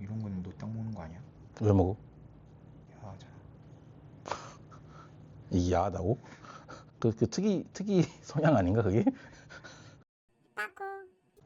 이런 건너딱 먹는 거 아니야? 왜 먹어? 야하잖아. 이게 야하다고? 그, 그 특이 특이 성향 아닌가 그게?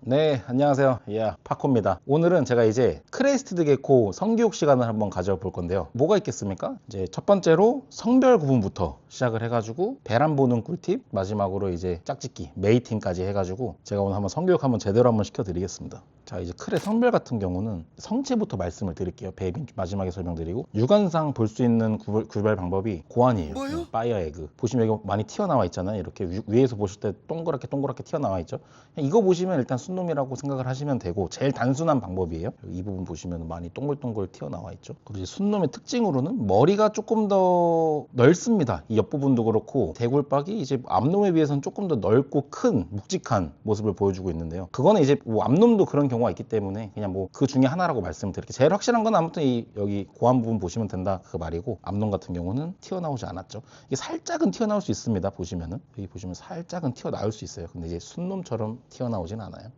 네, 안녕하세요. 예, 파코입니다. 오늘은 제가 이제 크레이스티드 개코 성교육 시간을 한번 가져볼 건데요. 뭐가 있겠습니까? 이제 첫 번째로 성별 구분부터 시작을 해가지고 배란 보는 꿀팁, 마지막으로 이제 짝짓기, 메이팅까지 해가지고 제가 오늘 한번 성교육 한번 제대로 한번 시켜드리겠습니다. 자, 이제 크레 성별 같은 경우는 성체부터 말씀을 드릴게요. 베이비 마지막에 설명드리고 육안상 볼 수 있는 구별, 구별 방법이 고안이에요. 뭐요? 파이어 에그. 보시면 여기 많이 튀어나와 있잖아요. 이렇게 위- 위에서 보실 때 동그랗게 동그랗게 튀어나와 있죠. 이거 보시면 일단 순 놈이라고 생각을 하시면 되고 제일 단순한 방법이에요. 이 부분 보시면 많이 동글동글 튀어나와 있죠. 그리고 순놈의 특징으로는 머리가 조금 더 넓습니다. 이 옆부분도 그렇고 대굴박이 이제 앞놈에 비해서는 조금 더 넓고 큰 묵직한 모습을 보여주고 있는데요. 그거는 이제 뭐 앞놈도 그런 경우가 있기 때문에 그냥 뭐 그 중에 하나라고 말씀드릴게요. 제일 확실한 건 아무튼 이 여기 고안 부분 보시면 된다 그 말이고 앞놈 같은 경우는 튀어나오지 않았죠. 이게 살짝은 튀어나올 수 있습니다. 보시면은 여기 보시면 살짝은 튀어나올 수 있어요. 근데 이제 순놈처럼 튀어나오진 않아요.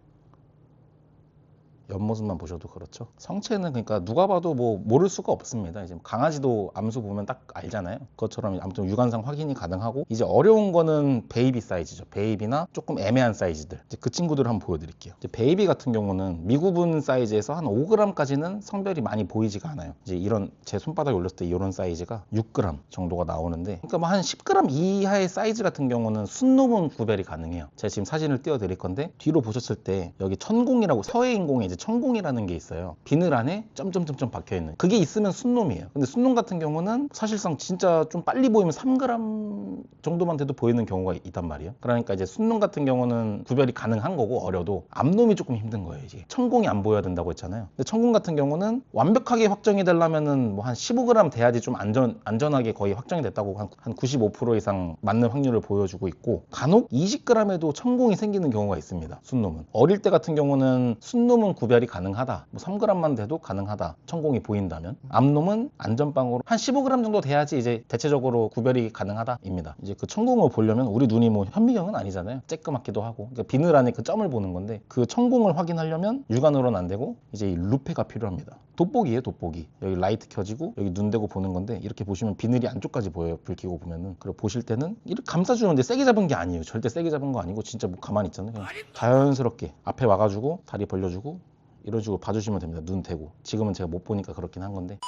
옆모습만 보셔도 그렇죠. 성체는 그러니까 누가 봐도 뭐 모를 수가 없습니다. 이제 강아지도 암수 보면 딱 알잖아요. 그것처럼 아무튼 육안상 확인이 가능하고 이제 어려운 거는 베이비 사이즈죠. 베이비나 조금 애매한 사이즈들. 이제 그 친구들을 한번 보여드릴게요. 이제 베이비 같은 경우는 미구분 사이즈에서 한 5g까지는 성별이 많이 보이지가 않아요. 이제 이런 제 손바닥에 올렸을 때 이런 사이즈가 6g 정도가 나오는데, 그러니까 뭐 한 10g 이하의 사이즈 같은 경우는 순놈은 구별이 가능해요. 제가 지금 사진을 띄워드릴 건데 뒤로 보셨을 때 여기 천공이라고 서해인공에 이제 천공이라는 게 있어요. 비늘 안에 점점점점 박혀 있는. 그게 있으면 순놈이에요. 근데 순놈 같은 경우는 사실상 진짜 좀 빨리 보이면 3g 정도만 돼도 보이는 경우가 있단 말이에요. 그러니까 이제 순놈 같은 경우는 구별이 가능한 거고 어려도 앞놈이 조금 힘든 거예요. 이제 천공이 안 보여야 된다고 했잖아요. 근데 천공 같은 경우는 완벽하게 확정이 되려면은 뭐 한 15g 돼야지 좀 안전 안전하게 거의 확정이 됐다고 한, 한 95% 이상 맞는 확률을 보여주고 있고 간혹 20g에도 천공이 생기는 경우가 있습니다. 순놈은 어릴 때 같은 경우는 순놈은 구별 이 가능하다. 뭐 3g만 돼도 가능하다. 천공이 보인다면 앞놈은 안전빵으로 한 15g 정도 돼야지 이제 대체적으로 구별이 가능하다입니다. 이제 그 천공을 보려면 우리 눈이 뭐 현미경은 아니잖아요. 쬐끄맣기도 하고 그러니까 비늘 안에 그 점을 보는 건데 그 천공을 확인하려면 육안으로는 안 되고 이제 이 루페가 필요합니다. 돋보기예요, 돋보기. 여기 라이트 켜지고 여기 눈 대고 보는 건데 이렇게 보시면 비늘이 안쪽까지 보여요. 불 켜고 보면은. 그리고 보실 때는 이렇게 감싸주는데 세게 잡은 게 아니에요. 절대 세게 잡은 거 아니고 진짜 뭐 가만히 있잖아요. 그냥 자연스럽게 앞에 와가지고 다리 벌려주고 이러주고 봐주시면 됩니다. 눈 대고. 지금은 제가 못 보니까 그렇긴 한 건데.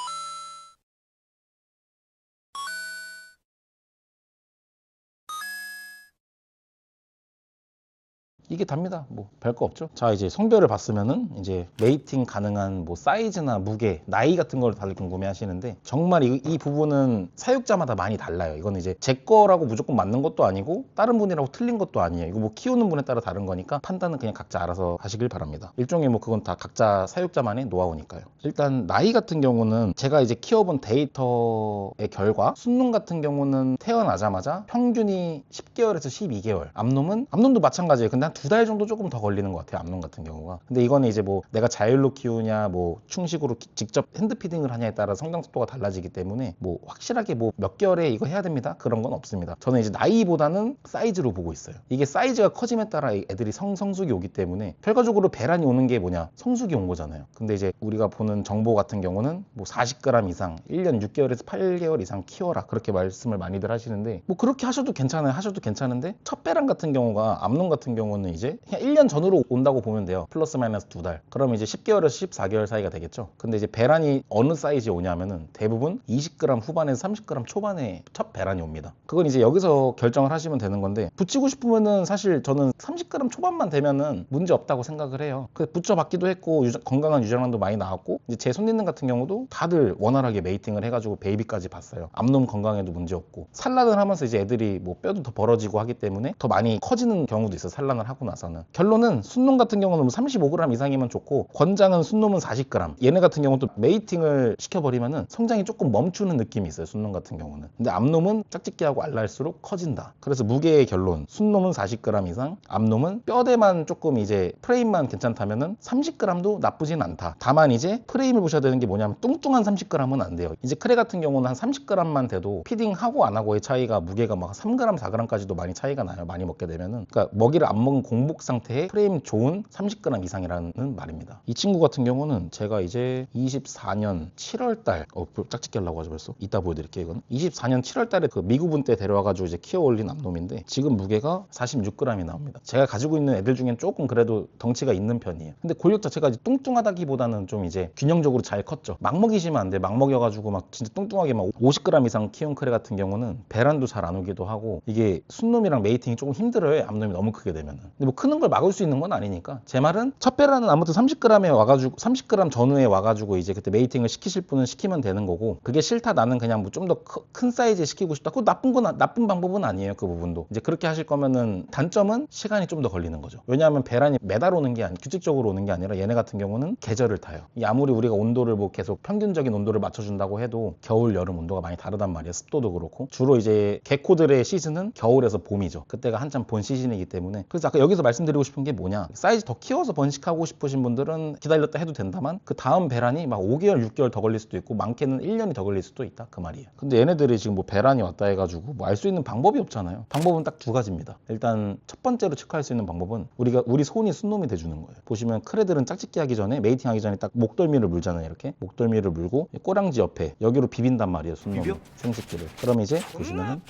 이게 답니다. 뭐 별거 없죠. 자 이제 성별을 봤으면은 이제 메이팅 가능한 뭐 사이즈나 무게, 나이 같은 걸 다들 궁금해 하시는데 정말 이, 이 부분은 사육자마다 많이 달라요. 이건 이제 제 거라고 무조건 맞는 것도 아니고 다른 분이라고 틀린 것도 아니에요. 이거 뭐 키우는 분에 따라 다른 거니까 판단은 그냥 각자 알아서 하시길 바랍니다. 일종의 뭐 그건 다 각자 사육자만의 노하우니까요. 일단 나이 같은 경우는 제가 이제 키워본 데이터의 결과 순놈 같은 경우는 태어나자마자 평균이 10개월에서 12개월 암놈은 암놈도 마찬가지예요. 근데 한두 달 정도 조금 더 걸리는 것 같아요. 암놈 같은 경우가. 근데 이거는 이제 뭐 내가 자율로 키우냐 뭐 충식으로 키- 직접 핸드 피딩을 하냐에 따라 성장 속도가 달라지기 때문에 뭐 확실하게 뭐 몇 개월에 이거 해야 됩니다. 그런 건 없습니다. 저는 이제 나이보다는 사이즈로 보고 있어요. 이게 사이즈가 커짐에 따라 이 애들이 성, 성숙이 오기 때문에 결과적으로 배란이 오는 게 뭐냐 성숙이 온 거잖아요. 근데 이제 우리가 보는 정보 같은 경우는 뭐 40g 이상 1년 6개월에서 8개월 이상 키워라 그렇게 말씀을 많이들 하시는데 뭐 그렇게 하셔도 괜찮아요. 하셔도 괜찮은데 첫 배란 같은 경우가 암놈 같은 경우는 이제 그냥 1년 전으로 온다고 보면 돼요. 플러스 마이너스 두 달. 그럼 이제 10개월에서 14개월 사이가 되겠죠. 근데 이제 배란이 어느 사이즈에 오냐면은 대부분 20g 후반에서 30g 초반에 첫 배란이 옵니다. 그건 이제 여기서 결정을 하시면 되는 건데 붙이고 싶으면은 사실 저는 30g 초반만 되면은 문제 없다고 생각을 해요. 그 붙여봤기도 했고 유저- 건강한 유전란도 많이 나왔고 이제 제 손님들 같은 경우도 다들 원활하게 메이팅을 해가지고 베이비까지 봤어요. 암놈 건강에도 문제 없고 산란을 하면서 이제 애들이 뭐 뼈도 더 벌어지고 하기 때문에 더 많이 커지는 경우도 있어 요 산란을 하고 나서는. 결론은 순놈 같은 경우는 35g 이상이면 좋고 권장은 순놈은 40g 얘네 같은 경우는 또 메이팅을 시켜버리면은 성장이 조금 멈추는 느낌이 있어요 순놈 같은 경우는. 근데 암놈은 짝짓기하고 알랄수록 커진다. 그래서 무게의 결론 순놈은 40g 이상 암놈은 뼈대만 조금 이제 프레임만 괜찮다면은 30g도 나쁘진 않다. 다만 이제 프레임을 보셔야 되는 게 뭐냐면 뚱뚱한 30g은 안 돼요. 이제 크레 같은 경우는 한 30g만 돼도 피딩하고 안 하고의 차이가 무게가 막 3g 4g까지도 많이 차이가 나요 많이 먹게 되면은. 그러니까 먹이를 안 먹은 공복 상태의 프레임 좋은 30g 이상이라는 말입니다. 이 친구 같은 경우는 제가 이제 24년 7월달 어 짝짓기 하려고 하죠 벌써 이따 보여드릴게요 이건 24년 7월달에 그 미구분 때 데려와가지고 이제 키워 올린 암놈인데 지금 무게가 46g이 나옵니다. 제가 가지고 있는 애들 중엔 조금 그래도 덩치가 있는 편이에요. 근데 골격 자체가 뚱뚱하다기보다는 좀 이제 균형적으로 잘 컸죠. 막 먹이시면 안 돼. 막 먹여가지고 막 진짜 뚱뚱하게 막 50g 이상 키운 크레 같은 경우는 배란도 잘 안 오기도 하고 이게 순놈이랑 메이팅이 조금 힘들어요. 암놈이 너무 크게 되면은. 근데 뭐 크는 걸 막을 수 있는 건 아니니까 제 말은 첫 배란은 아무튼 30g에 와가지고 30g 전후에 와가지고 이제 그때 메이팅을 시키실 분은 시키면 되는 거고 그게 싫다 나는 그냥 뭐 좀 더 큰 사이즈 시키고 싶다. 그거 나쁜 건 아- 나쁜 방법은 아니에요. 그 부분도 이제 그렇게 하실 거면은 단점은 시간이 좀 더 걸리는 거죠. 왜냐하면 배란이 매달 오는 게 아니 규칙적으로 오는 게 아니라 얘네 같은 경우는 계절을 타요. 이 아무리 우리가 온도를 뭐 계속 평균적인 온도를 맞춰준다고 해도 겨울 여름 온도가 많이 다르단 말이에요. 습도도 그렇고 주로 이제 개코들의 시즌은 겨울에서 봄이죠. 그때가 한참 본 시즌이기 때문에 그래서 아까 여기서 말씀드리고 싶은 게 뭐냐 사이즈 더 키워서 번식하고 싶으신 분들은 기다렸다 해도 된다만 그 다음 배란이 막 5개월 6개월 더 걸릴 수도 있고 많게는 1년이 더 걸릴 수도 있다 그 말이에요. 근데 얘네들이 지금 뭐 배란이 왔다 해가지고 뭐 알 수 있는 방법이 없잖아요. 방법은 딱 두 가지입니다. 일단 첫 번째로 체크할 수 있는 방법은 우리가 우리 손이 순놈이 돼주는 거예요. 보시면 크레들은 짝짓기 하기 전에 메이팅 하기 전에 딱 목덜미를 물잖아요. 이렇게 목덜미를 물고 꼬랑지 옆에 여기로 비빈단 말이에요. 순놈 비벼? 생식기를. 그럼 이제 보시면은.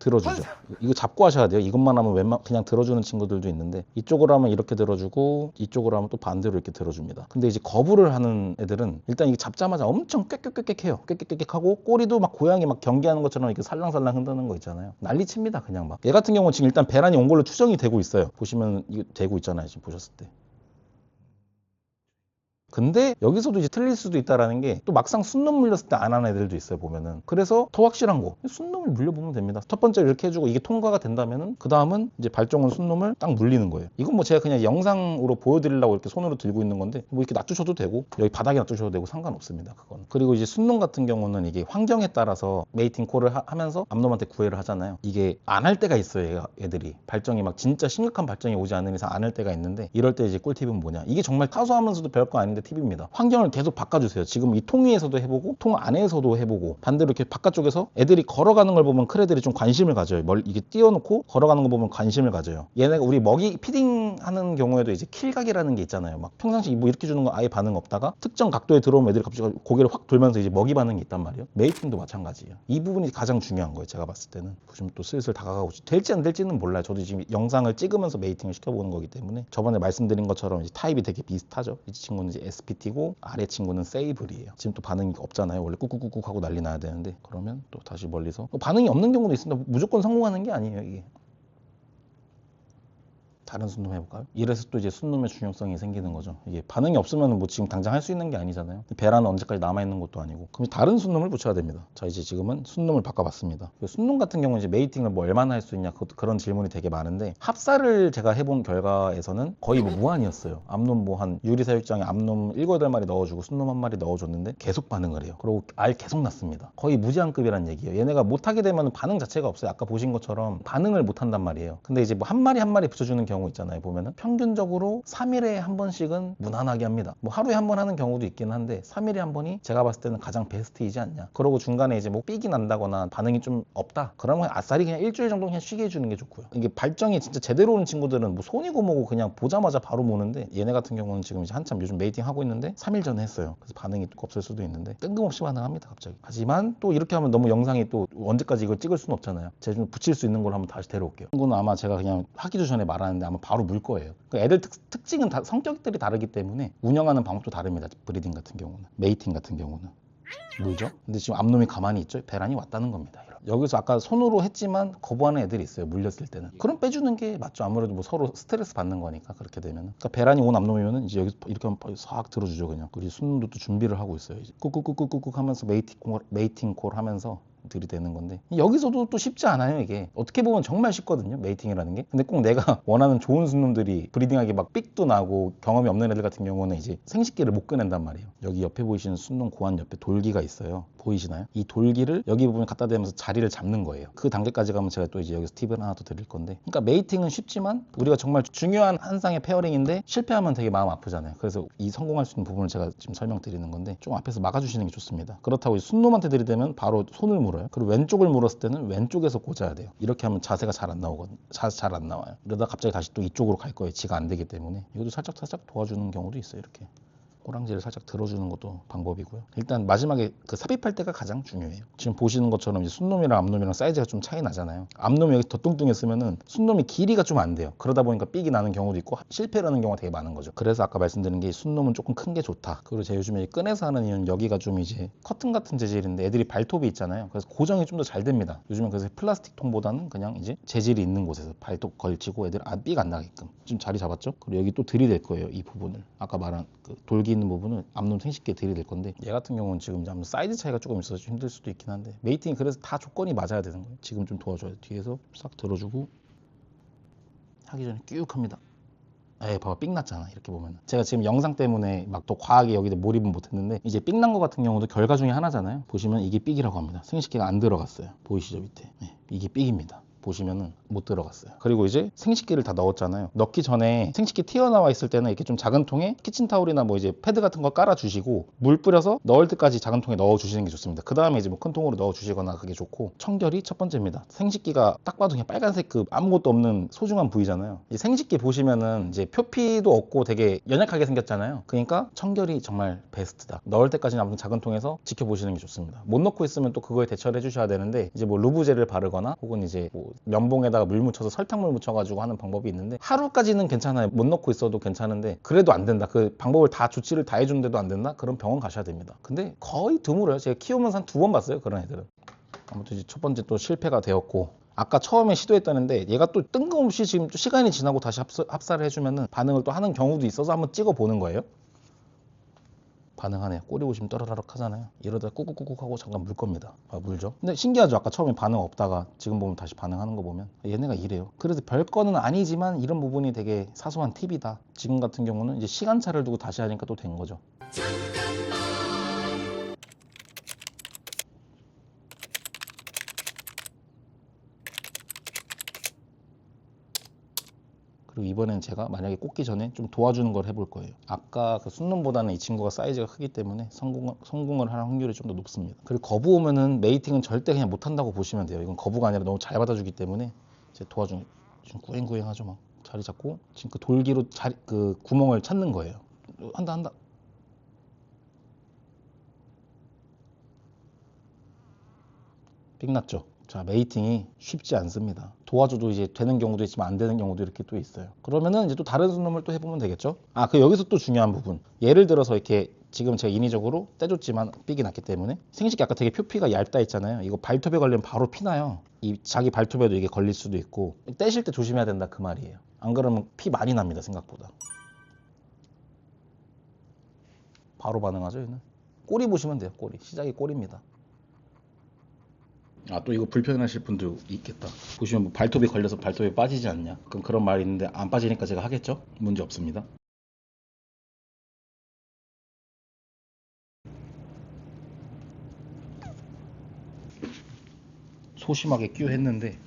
들어주죠. 이거 잡고 하셔야 돼요. 이것만 하면 웬만 그냥 들어주는 친구들도 있는데 이쪽으로 하면 이렇게 들어주고 이쪽으로 하면 또 반대로 이렇게 들어줍니다. 근데 이제 거부를 하는 애들은 일단 이게 잡자마자 엄청 꽥꽥꽥꽥해요. 꽥꽥꽥하고 꼬리도 막 고양이 막 경기하는 것처럼 이렇게 살랑살랑 흔드는 거 있잖아요. 난리칩니다. 그냥 막. 얘 같은 경우는 지금 일단 배란이 온 걸로 추정이 되고 있어요. 보시면 이게 되고 있잖아요. 지금 보셨을 때. 근데 여기서도 이제 틀릴 수도 있다라는 게 또 막상 순놈 물렸을 때 안 하는 애들도 있어요 보면은. 그래서 더 확실한 거. 순놈을 물려보면 됩니다. 첫 번째 이렇게 해주고 이게 통과가 된다면은 그 다음은 이제 발정은 순놈을 딱 물리는 거예요. 이건 뭐 제가 그냥 영상으로 보여드리려고 이렇게 손으로 들고 있는 건데 뭐 이렇게 놔두셔도 되고 여기 바닥에 놔두셔도 되고 상관없습니다 그건. 그리고 이제 순놈 같은 경우는 이게 환경에 따라서 메이팅 콜을 하, 면서 암놈한테 구애를 하잖아요. 이게 안 할 때가 있어요 애들이. 발정이 막 진짜 심각한 발정이 오지 않는 이상 안 할 때가 있는데 이럴 때 이제 꿀팁은 뭐냐. 이게 정말 카수하면서도 별거 아닌데 팁입니다. 환경을 계속 바꿔주세요. 지금 이 통 위에서도 해보고 통 안에서도 해보고 반대로 이렇게 바깥쪽에서 애들이 걸어가는 걸 보면 크레들이 좀 관심을 가져요. 멀 이게 띄워놓고 걸어가는 거 보면 관심을 가져요. 얘네가 우리 먹이 피딩하는 경우에도 이제 킬각이라는 게 있잖아요. 막 평상시 뭐 이렇게 주는 거 아예 반응 없다가 특정 각도에 들어오면 애들이 갑자기 고개를 확 돌면서 이제 먹이 반응이 있단 말이에요. 메이팅도 마찬가지예요. 이 부분이 가장 중요한 거예요 제가 봤을 때는. 보시면 또 슬슬 다가가고 있- 될지 안 될지는 몰라요. 저도 지금 영상을 찍으면서 메이팅을 시켜보는 거기 때문에 저번에 말씀드린 것처럼 타입이 되게 비슷하죠. 이 친구는 이제 SPT고 아래 친구는 세이블이에요. 지금 또 반응이 없잖아요. 원래 꾹꾹꾹꾹 하고 난리 나야 되는데 그러면 또 다시 멀리서 뭐 반응이 없는 경우도 있습니다. 무조건 성공하는 게 아니에요 이게 다른 순놈 해볼까요? 이래서 또 이제 순놈의 중요성이 생기는 거죠. 이게 반응이 없으면 뭐 지금 당장 할 수 있는 게 아니잖아요. 배란은 언제까지 남아있는 것도 아니고. 그럼 다른 순놈을 붙여야 됩니다. 자, 이제 지금은 순놈을 바꿔봤습니다. 그 순놈 같은 경우는 이제 메이팅을 뭐 얼마나 할 수 있냐 그, 그런 질문이 되게 많은데 합사를 제가 해본 결과에서는 거의 뭐 무한이었어요. 암놈 뭐 한 유리사육장에 암놈 7, 8마리 넣어주고 순놈 한 마리 넣어줬는데 계속 반응을 해요. 그리고 알 계속 났습니다. 거의 무제한급이란 얘기예요. 얘네가 못하게 되면 반응 자체가 없어요. 아까 보신 것처럼 반응을 못한단 말이에요. 근데 이제 뭐 한 마리 한 마리 붙여주는 경우 있잖아요. 보면은 평균적으로 3일에 한 번씩은 무난하게 합니다. 뭐 하루에 한 번 하는 경우도 있긴 한데 3일에 한 번이 제가 봤을 때는 가장 베스트이지 않냐. 그러고 중간에 이제 뭐 삑이 난다거나 반응이 좀 없다. 그러면 아싸리 그냥 일주일 정도 그냥 쉬게 해주는 게 좋고요. 이게 발정이 진짜 제대로 오는 친구들은 뭐 손이고 뭐고 그냥 보자마자 바로 모는데 얘네 같은 경우는 지금 이제 한참 요즘 메이팅 하고 있는데 3일 전에 했어요. 그래서 반응이 없을 수도 있는데 뜬금없이 반응합니다 갑자기. 하지만 또 이렇게 하면 너무 영상이 또 언제까지 이걸 찍을 수는 없잖아요. 제가 좀 붙일 수 있는 걸 한번 다시 데려올게요. 친구는 아마 제가 그냥 하기도 전에 말하는데 아마 바로 물 거예요. 그 애들 특, 특징은 다 성격들이 다르기 때문에 운영하는 방법도 다릅니다. 브리딩 같은 경우는 메이팅 같은 경우는 물죠. 근데 지금 암놈이 가만히 있죠. 배란이 왔다는 겁니다. 여기서 아까 손으로 했지만 거부하는 애들이 있어요. 물렸을 때는. 그럼 빼주는 게 맞죠. 아무래도 뭐 서로 스트레스 받는 거니까 그렇게 되면. 그러니까 배란이 온 암놈이면은 이제 여기서 이렇게 하면 싹 들어주죠 그냥. 우리 순놈도 또 준비를 하고 있어요. 이제 꾹꾹꾹꾹꾹 하면서 메이팅 콜, 메이팅 콜 하면서 들이대는 건데 여기서도 또 쉽지 않아요 이게 어떻게 보면 정말 쉽거든요 메이팅이라는 게 근데 꼭 내가 원하는 좋은 순놈들이 브리딩하기 막 삑도 나고 경험이 없는 애들 같은 경우는 이제 생식기를 못 꺼낸단 말이에요 여기 옆에 보이시는 순놈 고안 옆에 돌기가 있어요 보이시나요? 이 돌기를 여기 부분에 갖다 대면서 자리를 잡는 거예요 그 단계까지 가면 제가 또 이제 여기서 팁을 하나 더 드릴 건데 그러니까 메이팅은 쉽지만 우리가 정말 중요한 한 쌍의 페어링인데 실패하면 되게 마음 아프잖아요 그래서 이 성공할 수 있는 부분을 제가 지금 설명드리는 건데 좀 앞에서 막아주시는 게 좋습니다 그렇다고 이 순놈한테 들이대면 바로 손을 물어요. 그리고 왼쪽을 물었을 때는 왼쪽에서 꽂아야 돼요. 이렇게 하면 자세가 잘 안 나오거든요. 잘 안 나와요. 이러다 갑자기 다시 또 이쪽으로 갈 거예요. 지가 안 되기 때문에. 이것도 살짝 살짝 도와주는 경우도 있어요. 이렇게. 꼬랑지를 살짝 들어주는 것도 방법이고요. 일단 마지막에 그 삽입할 때가 가장 중요해요. 지금 보시는 것처럼 이제 순놈이랑 앞놈이랑 사이즈가 좀 차이 나잖아요. 앞놈이 여기 더 뚱뚱했으면은 순놈이 길이가 좀 안 돼요. 그러다 보니까 삑이 나는 경우도 있고 실패라는 경우가 되게 많은 거죠. 그래서 아까 말씀드린 게 순놈은 조금 큰 게 좋다. 그리고 제가 요즘에 꺼내서 하는 이유는 여기가 좀 이제 커튼 같은 재질인데 애들이 발톱이 있잖아요. 그래서 고정이 좀 더 잘 됩니다. 요즘은 그래서 플라스틱 통보다는 그냥 이제 재질이 있는 곳에서 발톱 걸치고 애들 안 삑 안 나게끔 좀 자리 잡았죠. 그리고 여기 또 들이댈 거예요. 이 부분을 아까 말한 그 돌기 있는 부분을 앞놈 생식기에 들이댈 건데 얘 같은 경우는 지금 아무래도 사이즈 차이가 조금 있어서 좀 힘들 수도 있긴 한데 메이팅이 그래서 다 조건이 맞아야 되는 거예요. 지금 좀 도와줘야 돼. 뒤에서 싹 들어주고 하기 전에 뀨욱 합니다. 에 봐봐 삑 났잖아 이렇게 보면 제가 지금 영상 때문에 막 또 과하게 여기다 몰입은 못했는데 이제 삑 난 거 같은 경우도 결과 중에 하나잖아요 보시면 이게 삑이라고 합니다 생식기가 안 들어갔어요 보이시죠 밑에 네, 이게 삑입니다 보시면은 못 들어갔어요. 그리고 이제 생식기를 다 넣었잖아요. 넣기 전에 생식기 튀어나와 있을 때는 이렇게 좀 작은 통에 키친타올이나 뭐 이제 패드 같은 거 깔아주시고 물 뿌려서 넣을 때까지 작은 통에 넣어주시는 게 좋습니다. 그 다음에 이제 뭐 큰 통으로 넣어주시거나 그게 좋고 청결이 첫 번째입니다. 생식기가 딱 봐도 그냥 빨간색 그 아무것도 없는 소중한 부위잖아요. 이 생식기 보시면은 이제 표피도 없고 되게 연약하게 생겼잖아요. 그러니까 청결이 정말 베스트다. 넣을 때까지는 아무튼 작은 통에서 지켜보시는 게 좋습니다. 못 넣고 있으면 또 그거에 대처를 해주셔야 되는데 이제 뭐 루브젤을 바르거나 혹은 이제 뭐 면봉에다 가 물 묻혀서 설탕물 묻혀가지고 하는 방법이 있는데 하루까지는 괜찮아요. 못 넣고 있어도 괜찮은데 그래도 안 된다. 그 방법을 다 조치를 다 해주는데도 안 된다? 그럼 병원 가셔야 됩니다. 근데 거의 드물어요. 제가 키우면서 한 두 번 봤어요. 그런 애들은. 아무튼 이제 첫 번째 또 실패가 되었고 아까 처음에 시도했다는데 얘가 또 뜬금없이 지금 또 시간이 지나고 다시 합사, 합사를 해주면은 반응을 또 하는 경우도 있어서 한번 찍어 보는 거예요. 반응하네요. 꼬리 보시면 떠라라락 하잖아요. 이러다 꾹꾹꾹꾹 하고 잠깐 물 겁니다. 아, 물죠. 근데 신기하죠. 아까 처음에 반응 없다가 지금 보면 다시 반응하는 거 보면 얘네가 이래요. 그래서 별거는 아니지만 이런 부분이 되게 사소한 팁이다. 지금 같은 경우는 이제 시간차를 두고 다시 하니까 또 된 거죠. 그리고 이번엔 제가 만약에 꽂기 전에 좀 도와주는 걸 해볼 거예요. 아까 그 순놈보다는 이 친구가 사이즈가 크기 때문에 성공, 성공을 할 확률이 좀 더 높습니다. 그리고 거부 오면은 메이팅은 절대 그냥 못한다고 보시면 돼요. 이건 거부가 아니라 너무 잘 받아주기 때문에 제 도와주는 지금 구행구행 하죠 막 자리 잡고 지금 그 돌기로 자리 그 구멍을 찾는 거예요. 한다 한다. 삑났죠. 자, 메이팅이 쉽지 않습니다. 도와줘도 이제 되는 경우도 있지만 안 되는 경우도 이렇게 또 있어요. 그러면은 이제 또 다른 순놈을 또 해보면 되겠죠. 아, 그 여기서 또 중요한 부분. 예를 들어서 이렇게 지금 제가 인위적으로 떼줬지만 삑이 났기 때문에 생식기 아까 되게 표피가 얇다 했잖아요. 이거 발톱에 걸리면 바로 피나요. 이 자기 발톱에도 이게 걸릴 수도 있고 떼실 때 조심해야 된다 그 말이에요. 안 그러면 피 많이 납니다 생각보다. 바로 반응하죠 얘는. 꼬리 보시면 돼요 꼬리. 시작이 꼬리입니다. 아 또 이거 불편하실 분도 있겠다. 보시면 뭐 발톱이 걸려서 발톱이 빠지지 않냐? 그럼 그런 말이 있는데 안 빠지니까 제가 하겠죠? 문제 없습니다. 소심하게 끼워했는데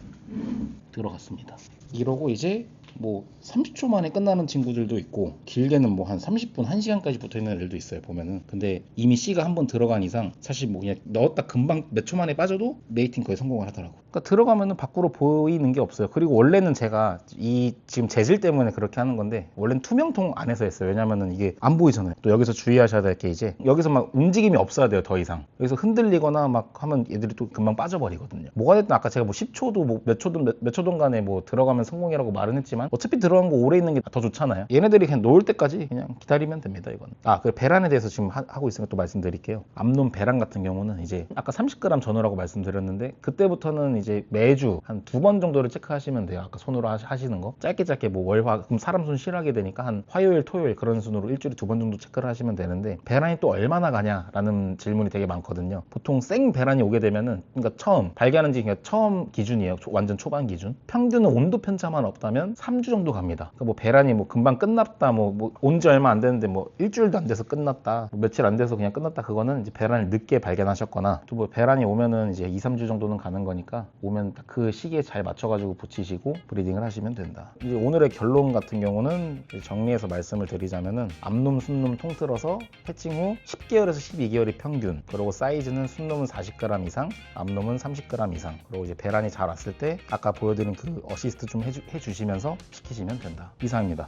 들어갔습니다. 이러고 이제 뭐 30초 만에 끝나는 친구들도 있고 길게는 뭐 한 30분, 1시간까지 붙어 있는 애들도 있어요 보면은. 근데 이미 C가 한번 들어간 이상 사실 뭐 그냥 넣었다 금방 몇 초 만에 빠져도 메이팅 거의 성공을 하더라고. 그러니까 들어가면은 밖으로 보이는 게 없어요. 그리고 원래는 제가 이 지금 재질 때문에 그렇게 하는 건데 원래는 투명통 안에서 했어요. 왜냐면은 이게 안 보이잖아요. 또 여기서 주의하셔야 될 게 이제 여기서 막 움직임이 없어야 돼요 더 이상. 여기서 흔들리거나 막 하면 얘들이 또 금방 빠져버리거든요. 뭐가 됐든 아까 제가 뭐 10초도 뭐 몇 초든 몇, 몇 초든 간에 뭐 들어가면 성공이라고 말은 했지만 어차피 들어간 거 오래 있는 게 더 좋잖아요. 얘네들이 그냥 놓을 때까지 그냥 기다리면 됩니다 이건 아그 배란에 대해서 지금 하, 고 있으니까 또 말씀드릴게요. 앞놈 배란 같은 경우는 이제 아까 30g 전후라고 말씀드렸는데 그때부터는 이제 매주 한 두 번 정도를 체크하시면 돼요. 아까 손으로 하시- 하시는 거. 짧게 짧게 뭐 월화 그럼 사람 손 실하게 되니까 한 화요일 토요일 그런 순으로 일주일에 두 번 정도 체크를 하시면 되는데 배란이 또 얼마나 가냐라는 질문이 되게 많거든요. 보통 생 배란이 오게 되면은 그러니까 처음 발견한 지 그러니까 처음 기준이에요. 초- 완전 초반 기준. 평균. 평균은 온도 편차만 없다면 3주 정도 갑니다. 그러니까 뭐 배란이 뭐 금방 끝났다, 뭐온지 얼마 안 됐는데 뭐 일주일도 안 돼서 끝났다, 뭐 며칠 안 돼서 그냥 끝났다. 그거는 이제 배란을 늦게 발견하셨거나 또 뭐 배란이 오면은 이제 2, 3주 정도는 가는 거니까 오면 딱 그 시기에 잘 맞춰가지고 붙이시고 브리딩을 하시면 된다. 이제 오늘의 결론 같은 경우는 정리해서 말씀을 드리자면은 암놈, 순놈 통틀어서 해칭 후 10개월에서 12개월이 평균. 그리고 사이즈는 순놈은 40g 이상, 암놈은 30g 이상. 그리고 이제 배란이 잘 왔을 때 아까 보여드린 그 어시스트 좀 해주, 해주시면서 시키시면 된다. 이상입니다.